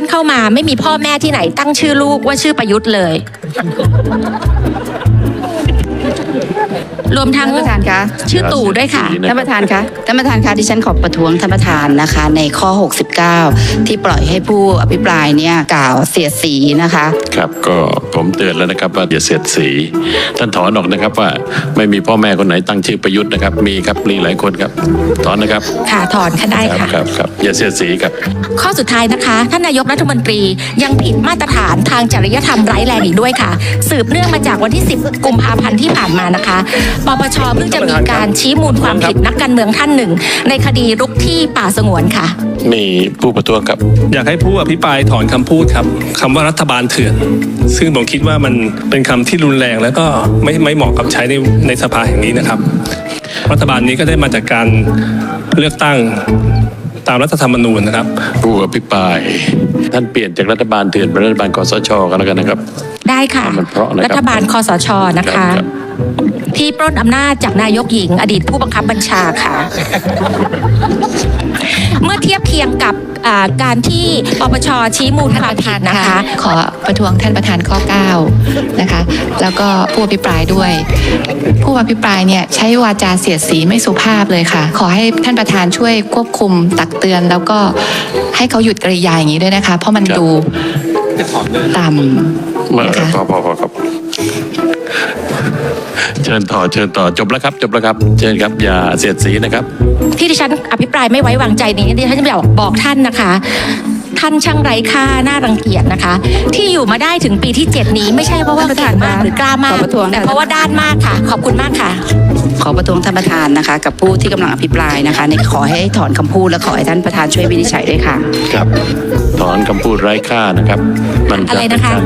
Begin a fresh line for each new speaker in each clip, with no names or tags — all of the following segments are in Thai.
านเข้ามาไม่มีพ่อแม่ที่ไหนตั้งชื่อลูกว่าชื่อประยุทธ์เลย รวมทั้ง
ท่านประธานคะ
ชื่อตู่ด้วยค่ะ
ท่านประธานคะท่านประธานคะดิฉันขอประท้วงท่านประธานนะคะ ในข้อ 69 ที่ปล่อยให้ผู้อภิปรายเนี่ยกล่าวเสียดสีนะคะ
ครับก็ผมเตือนแล้วนะครับว่าอย่าเสียดสี ท่านถอนออกนะครับว่าไม่มีพ่อแม่คนไหนตั้งชื่อประยุทธ์นะครับ มีครับมีหลายคนครับถอนนะครับ
ค่ะถอนค่ะได้
ครับ
ค่ะ
ครับครับอย่าเสียดสีครับ
ข้อสุดท้ายนะคะท่านนายกรัฐมนตรียังผิดมาตรฐานทางจริยธรรมร้ายแรงอีกด้วยค่ะ สืบเนื่องมาจากวันที่ 10 กุมภาพันธ์ที่ผ่านมานะคะปปชเพิ่งจะมีการชี้มูลความผิดนักการเมืองท่านหนึ่ง ในคดีรุกที่ป่าสงวนค่ะ
มีผู้ประท้วงครับ
อยากให้ผู้อภิปรายถอนคำพูดครับคำว่ารัฐบาลเถื่อน ซึ่งผมคิดว่ามันเป็นคำที่รุนแรงแล้วก็ไม่ไม่เหมาะกับใช้ในในสภาแห่งนี้นะครับ รัฐบาลนี้ก็ได้มาจากการเลือกตั้งตามรัฐธรรมนูญนะครับ
ผู้อภิปราย ท่านเปลี่ยนจากรัฐบาลเถื่อนเป็นรัฐบาลคอสชกันแล้วกันนะครับ
ได้ค่ะ
มันเพราะนะครับ
รัฐบาลคอสชนะ
ครั
คะ
บครับ
ที่ปล้นอำนาจจากนายกหญิง อดีตผู้บังคับบัญชาค่ะ เมื่อเทียบเคียงกับอ่าการที่ปปชชี้มูลความผิดนะคะ
ขอประท้วงท่านประธานข้อ 9 นะคะ แล้วก็ผู้อภิปรายด้วย ผู้อภิปรายเนี่ยใช้วาจาเสียดสีไม่สุภาพเลยค่ะ ขอให้ท่านประธานช่วยควบคุมตักเตือน แล้วก็ให้เขาหยุดกริยาอย่างนี้ด้วยนะคะ เพราะมัน
ครับ
ดูต่
เมื่อำ
นะคะ
พอพอพอครับ เชิญต่อเชิญต่อจบแล้วครับ จบแล้วครับ เชิญครับอย่าเสียดสีนะครับ
ที่ดิฉันอภิปรายไม่ไว้วางใจนี้ดิฉันจะบอกบอกท่านนะคะ ท่านช่างไร้ค่าน่ารังเกียจนะคะ ที่อยู่มาได้ถึงปีที่ 7 นี้ไม่ใช่เพราะว่า
ท่านประธา
เก่
น
งมาก
คะ
หรือกล้ามาก
ขอประท้วง
แต่
ค่ะ
เพราะว่าด้านมากค่ะ ขอบคุณมากค่ะ
ขอประท้วงท่านประธานนะคะ กับผู้ที่กำลังอภิปรายนะคะในขอให้ถอนคำพูดและขอให้ท่านประธานช่วยวินิจฉัยด้วยค่ะ
ครับ ถอนคำพูดไร้ค่านะครับ มัน
อะไร
เป็
นะคะ
การ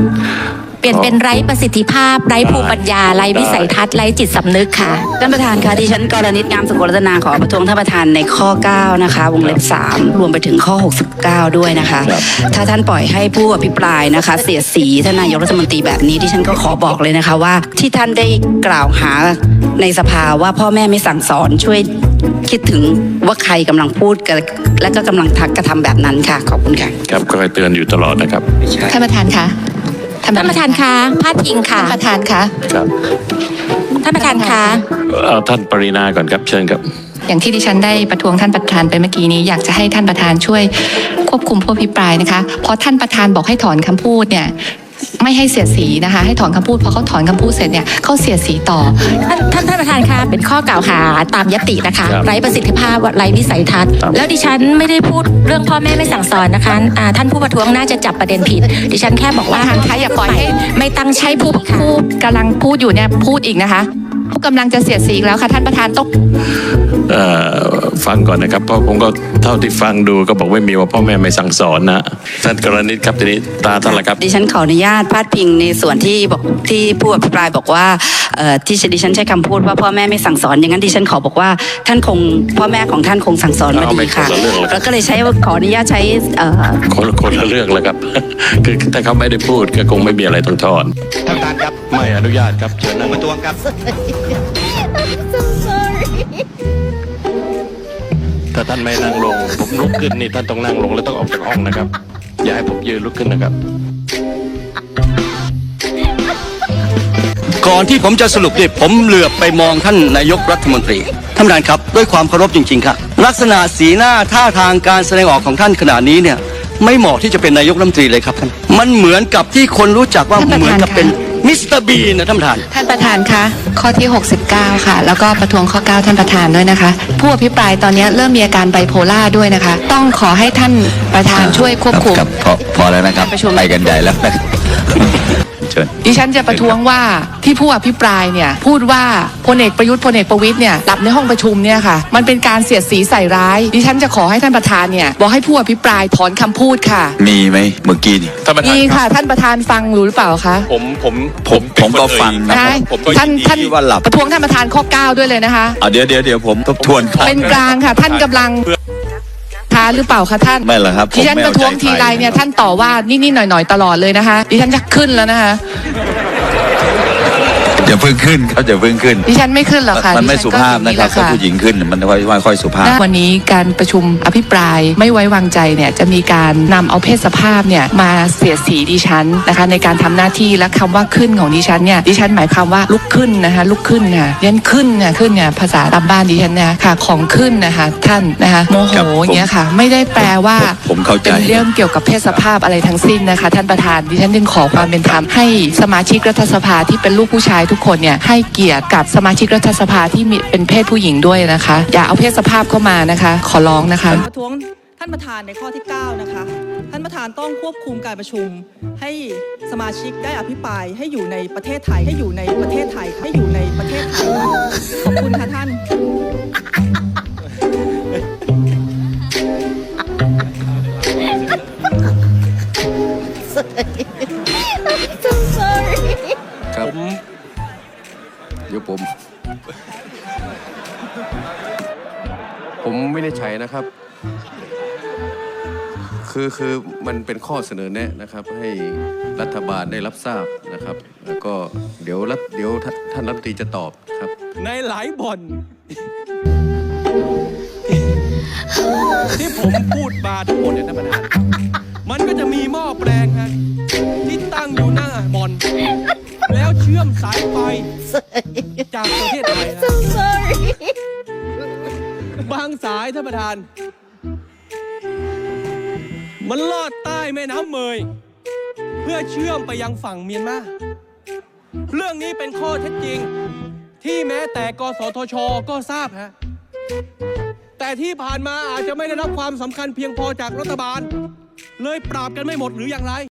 เป ลี่ยนเป็นไร้ประสิทธิภาพ ไร้ภูมิปัญญา ไร้วิสัยทัศน์ ไร้จิตสำนึกค่ะ
ท่านประธานคะดิฉันกรณิตงามสุขรัตนาขอประท้วงท่านประธานในข้อ 9 นะคะ วงเล็บ 3 รวมไปถึงข้อ 69 ด้วยนะคะ
ครับ
ถ้าท่านปล่อยให้ผู้อภิปรายนะคะ เสียดสีท่านนายกรัฐมนตรีแบบนี้ดิฉันก็ขอบอกเลยนะคะว่า ที่ท่านได้กล่าวหาในสภาว่าพ่อแม่ไม่สั่งสอนช่วยคิดถึงว่าใครกำลังพูดกันและก็กำลังทักกระทำแบบนั้นค่ะ ขอบคุณค่ะ
ครับก็คอยเตือนอยู่ตลอดนะครับ
ท่านประธานคะ
ท่านประธานคะพาดพิงค่ะ
ท่านประธานคะ
ครับ
ท่านประธานคะ
เอาท่านปรินาก่อนครับเชิญครับ
อย่างที่ดิฉันได้ประท้วงท่านประธานไปเมื่อกี้นี้ อยากจะให้ท่านประธานช่วยควบคุมผู้อภิปรายนะคะ เพราะท่านประธานบอกให้ถอนคำพูดเนี่ย ไม่ให้เสียดสีนะคะ ให้ถอนคำพูดพอเขาถอนคำพูดเสร็จเนี่ยเขาเสียดสีต่อ
ท่านท่านท่านประธานคะเป็นข้อกล่าวหาตามยตินะคะ
ครับ
ไร้ประสิทธิภาพไร้วิสัยทัศน์
ครับ
แล้วดิฉันไม่ได้พูดเรื่องพ่อแม่ไม่สั่งสอนนะคะอ่าท่านผู้ประท้วงน่าจะจับประเด็นผิด ดิฉันแค่บอกว่า
ท่านคะอย่าปล่อยให้
ไม่ตั้ง
ใช้
ใช้
ผู้
ผู้ค่ะ
ผู้กำลังพูดอยู่เนี่ยพูดอีกนะคะ ผู้กำลังจะเสียดสีอีกแล้วค่ะท่านประธานต้อง
เอ่อ ฟังก่อนนะครับ เพราะผมก็เท่าที่ฟังดูก็บอกไม่มีว่าพ่อแม่ไม่สั่งสอนนะท่านกรณิตครับทีนี้ตาท่านละครับ
ดิฉันขออนุญาตพาดพิงในส่วนที่บอกที่ผู้อภิปรายบอกว่าเอ่อที่ดิฉันใช้คำพูดว่าพ่อแม่ไม่สั่งสอนอย่างนั้นดิฉันขอบอกว่าท่านคงพ่อแม่ของท่านคงสั่งสอนมา
เอา
ดี
ไม่
ค่ะ
คนละเรื่องเลย
แล้วก็เลยใช้ขออนุญาตใช้เอ่อ
คนคนละเรื่องแล้วครับคือถ้าเขาไม่ได้พูดก็คงไม่มีอะไรต้องถอน
ท่านประธานครับ
ไม่อนุญาตครับเชิญนั่ง
ประท้วงครับ
ถ้าท่านไม่นั่งลง ผมลุกขึ้นนี่ท่านต้องนั่งลงแล้วต้องออกจากห้องนะครับ อย่าให้ผมยืนลุกขึ้นนะครับ
ก่อนที่ผมจะสรุปเนี่ยผมเหลือบไปมองท่านนายกรัฐมนตรี ท่านประธานครับ ด้วยความเคารพจริง ๆ ครับ ลักษณะสีหน้าท่าทางการแสดงออกของท่านขณะนี้เนี่ย ไม่เหมาะที่จะเป็นนายกรัฐมนตรีเลยครับท่าน มันเหมือนกับที่คนรู้จักว่า
ท่านประธาน
เหมือนกับ
คะ
เป็น มิสเตอร์บีนะท่านประธาน
ท่านประธานคะข้อที่ 69 ค่ะ แล้วก็ประท้วงข้อ 9 ท่านประธานด้วยนะคะ ผู้อภิปรายตอนนี้เริ่มมีอาการไบโพล่าด้วยนะคะ ต้องขอให้ท่านประธานช่วยควบคุม
ครับพอพอแล้วนะครับ
ประชุม
ไปกันใหญ่แล้วนะครับเชิญ
ดิฉันจะประท้วงว่าที่ผู้อภิปรายเนี่ยพูดว่าพลเอกประยุทธ์พลเอกประวิตยเนี่ยหลับในห้องประชุมเนี่ยค่ะมันเป็นการเสียดสีใส่ร้าย ดิฉันจะขอให้ท่านประธานเนี่ยบอกให้ผู้อภิปรายถอนคำพูดค่ะ
มีไหมเมื่อกี้นี่
ท่านประธาน
นี่
ค
ค่ะ
รับ
ท่านประธานฟังรู้หรือเปล่าคะ
ผมผม
ผมผมก็ฟังนะ
ใช่
ผมก็
ท่าน
ยินดี
ท่าน
ที่ว่าหลับ
ประท้วงท่านประธานข้อ 9 ด้วยเลยนะคะ
อะเดี๋ยวเดี๋ยวเดี๋ยวผมทบทวนก่อน
เป็นกลางค่ะ ท่านกำลังท้าหรือเปล่าคะท่าน
ไม่หรอกครับผม
ดิฉัน
ไม่
ป
เอา
ระท้วง
ใจ
ที
ใคร
ไรเนี่ยท่านต่อว่านี่ๆหน่อยๆตลอดเลยนะคะดิฉันจะขึ้นแล้วนะคะ
อย่าเพิ่งขึ้นครับอย่าเพิ่งขึ้น
ดิฉันไม่ขึ้นหรอกค่ะ
มันไม่
ดิฉั
สุภาพนะครับ
ก็
ถ้า
อย่ง
ผู้หญิงขึ้นมันไม่ไม่ค่อยสุภาพ
ณวันนี้การประชุมอภิปรายไม่ไว้วางใจเนี่ยจะมีการนำเอาเพศสภาพเนี่ยมาเสียดสีดิฉันนะคะในการทำหน้าที่และคำว่าขึ้นของดิฉันเนี่ยดิฉันหมายความว่าลุกขึ้นนะคะลุกขึ้นค่ะดิฉันขึ้นเนี่ยขึ้นเนี่ยภาษาตามบ้านดิฉันเนี่ยค่ะของขึ้นนะคะท่านนะคะโมโห
ครับผม
อย่างเงี้ยค่ะ ไม่ได้แปลว่า
ผมเข้าใจ
เป็นเรื่องเกี่ยวกับเพศสภาพอะไรทั้งสิ้นนะคะ ท่านประธานดิฉันจึงขอความเป็นธรรมให้สมาชิกรัฐสภาที่เป็นลูกผู้ชายทุกคนเนี่ยให้เกียรติกับสมาชิกรัฐสภาที่มีเป็นเพศผู้หญิงด้วยนะคะ อย่าเอาเพศสภาพเข้ามานะคะ ขอร้องนะคะ
ประท้วงท่านประธานในข้อที่ 9 นะคะ ท่านประธานต้องควบคุมการประชุม ให้สมาชิกได้อภิปรายให้อยู่ในประเทศไทยให้อยู่ในประเทศไทยให้อยู่ในประเทศไทยขอบคุณค่ะท่าน
ใช้นะครับ คือคือมันเป็นข้อเสนอแนะนะครับ ให้รัฐบาลได้รับทราบนะครับ แล้วก็เดี๋ยวรัฐเดี๋ยวท่านท่านรัฐมนตรีจะตอบครับ
ในหลายบ่อนที่ผมพูดมาทั้งหมดเนี่ยท่านประธานมันก็จะมีหม้อแปลงฮะที่ตั้งอยู่หน้าบ่อน แล้วเชื่อมสายไฟจากประเทศไทยนะ บางสายท่านประธาน มันลอดใต้แม่น้ำเมย เพื่อเชื่อมไปยังฝั่งเมียนมา เรื่องนี้เป็นข้อเท็จจริง ที่แม้แต่กสทช ก็ทราบฮะ แต่ที่ผ่านมาอาจจะไม่ได้รับความสำคัญเพียงพอจากรัฐบาล เลยปราบกันไม่หมดหรืออย่างไร